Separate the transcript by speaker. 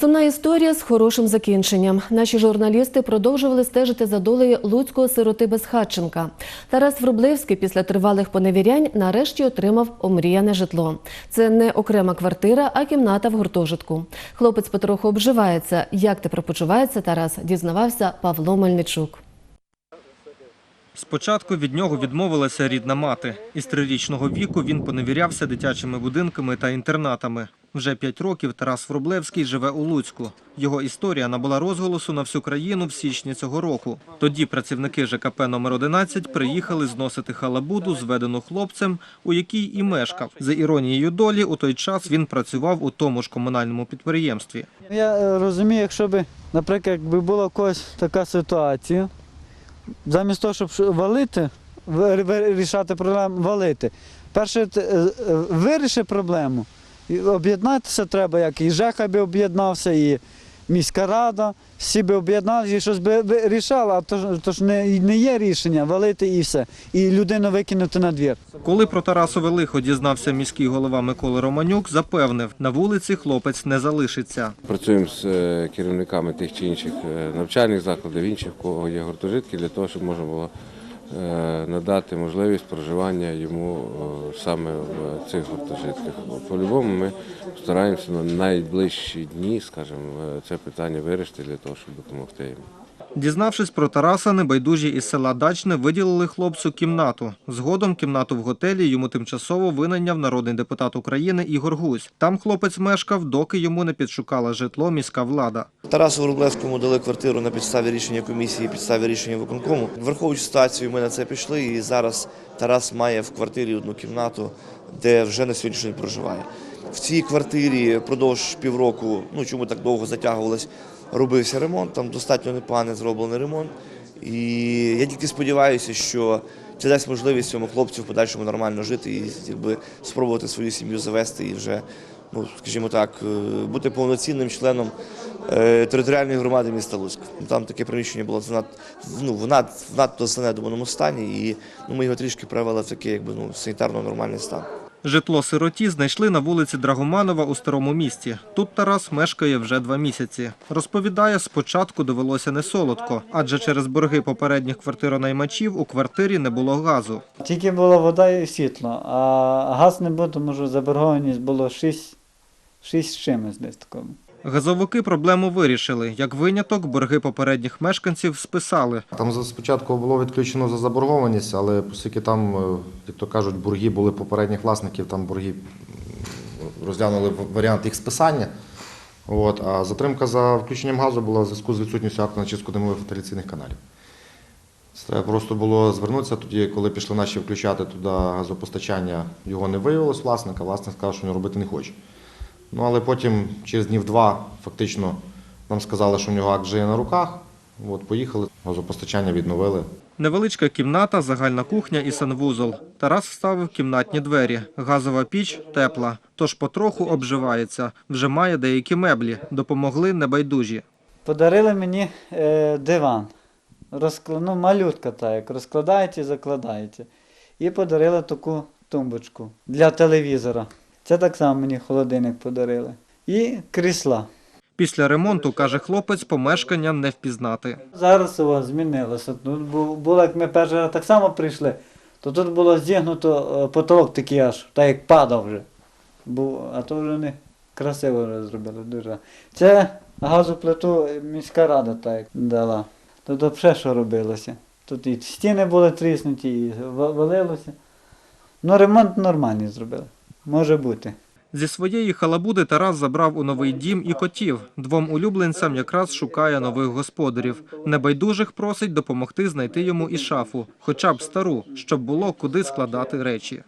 Speaker 1: Сумна історія з хорошим закінченням. Наші журналісти продовжували стежити за долею луцького сироти Безхатченка. Тарас Врублевський після тривалих поневірянь нарешті отримав омріяне житло. Це не окрема квартира, а кімната в гуртожитку. Хлопець потроху обживається. Як тепер почувається Тарас, дізнавався Павло Мельничук.
Speaker 2: Спочатку від нього відмовилася рідна мати. Із трирічного віку він поневірявся дитячими будинками та інтернатами. Вже п'ять років Тарас Врублевський живе у Луцьку. Його історія набула розголосу на всю країну в січні цього року. Тоді працівники ЖКП номер 11 приїхали зносити халабуду, зведену хлопцем, у якій і мешкав. За іронією долі, у той час він працював у тому ж комунальному підприємстві.
Speaker 3: Я е, розумію, якщо б, наприклад, якби була когось така ситуація, замість того, щоб валити, рішати проблему, валити. Перше, е, е, виріши проблему. Об'єднатися треба, як і ЖЕКа би об'єднався, і міська рада, всі би об'єдналися і щось би рішали, а то, ж- то ж не, не є рішення валити і все. І людину викинути на двір.
Speaker 2: Коли про Тарасове лихо дізнався міський голова Микола Романюк, запевнив, на вулиці хлопець не залишиться.
Speaker 4: Працюємо з е, керівниками тих чи інших е, навчальних закладів, інших, кого є гуртожитки, для того, щоб можна було надати можливість проживання йому е, саме в цих гуртожитках. По-любому ми стараємося на найближчі дні, скажімо, е, це питання вирішити для того, щоб допомогти йому.
Speaker 2: Дізнавшись про Тараса, небайдужі із села Дачне виділили хлопцю кімнату. Згодом кімнату в готелі йому тимчасово винайняв народний депутат України Ігор Гузь. Там хлопець мешкав, доки йому не підшукала житло міська влада.
Speaker 5: Тарасу Врублевському дали квартиру на підставі рішення комісії, підставі рішення виконкому. Враховуючи ситуацію, ми на це пішли, і зараз Тарас має в квартирі одну кімнату, де вже на сьогоднішній проживає. В цій квартирі впродовж півроку, ну чому так довго затягувалось, робився ремонт. Там достатньо непоганий зроблений ремонт. І я тільки сподіваюся, що це дасть можливість цьому хлопцю в подальшому нормально жити і спробувати свою сім'ю завести і вже, ну скажімо так, е, бути повноцінним членом е, територіальної громади міста Луцьк. Там таке приміщення було ну, в над, в надто занедбаному стані, і ну, ми його трішки привели в такий ну, санітарно нормальний стан.
Speaker 2: Житло сироті знайшли на вулиці Драгоманова у старому місті. Тут Тарас мешкає вже два місяці. Розповідає, спочатку довелося не солодко, адже через борги попередніх квартиронаймачів у квартирі не було газу.
Speaker 3: Тільки була вода і світло, а газ не було, тому що заборгованість було 6, 6 з чимось десь такому.
Speaker 2: Газовики проблему вирішили. Як виняток, борги попередніх мешканців списали.
Speaker 6: Там спочатку було відключено за заборгованість, але оскільки там, е, як то кажуть, борги були попередніх власників, там борги розглянули варіант їх списання. От, а затримка за включенням газу була в зв'язку з відсутністю акту на чистку димових вентиляційних каналів. Це треба просто було звернутися тоді, коли пішли наші включати туди газопостачання, його не виявилось власника, власник сказав, що він робити не хоче. Ну, але потім, через днів два, фактично, нам сказали, що в нього акт вже є на руках. От, поїхали, газопостачання відновили.
Speaker 2: Невеличка кімната, загальна кухня і санвузол. Тарас вставив кімнатні двері. Газова піч тепла, тож потроху обживається. Вже має деякі меблі. Допомогли небайдужі.
Speaker 3: Подарили мені е, диван. Розкла... Ну, малютка та як розкладаєте і закладаєте. І подарили таку тумбочку для телевізора. Це так само мені холодильник подарили. І крісла.
Speaker 2: Після ремонту, каже хлопець, помешкання не впізнати.
Speaker 3: Зараз у вас змінилося. Тут було, як ми перший раз так само прийшли, то тут було зігнуто е, потолок такий аж, так як падав вже. А то вже не красиво вже зробили дуже. Це газоплиту міська рада так дала. Тут взагалі що робилося. Тут і стіни були тріснуті, і валилося. Ну, ремонт нормальний зробили. Може бути.
Speaker 2: Зі своєї халабуди Тарас забрав у новий дім і котів. Двом улюбленцям якраз шукає нових господарів. Небайдужих просить допомогти знайти йому і шафу, хоча б стару, щоб було куди складати речі.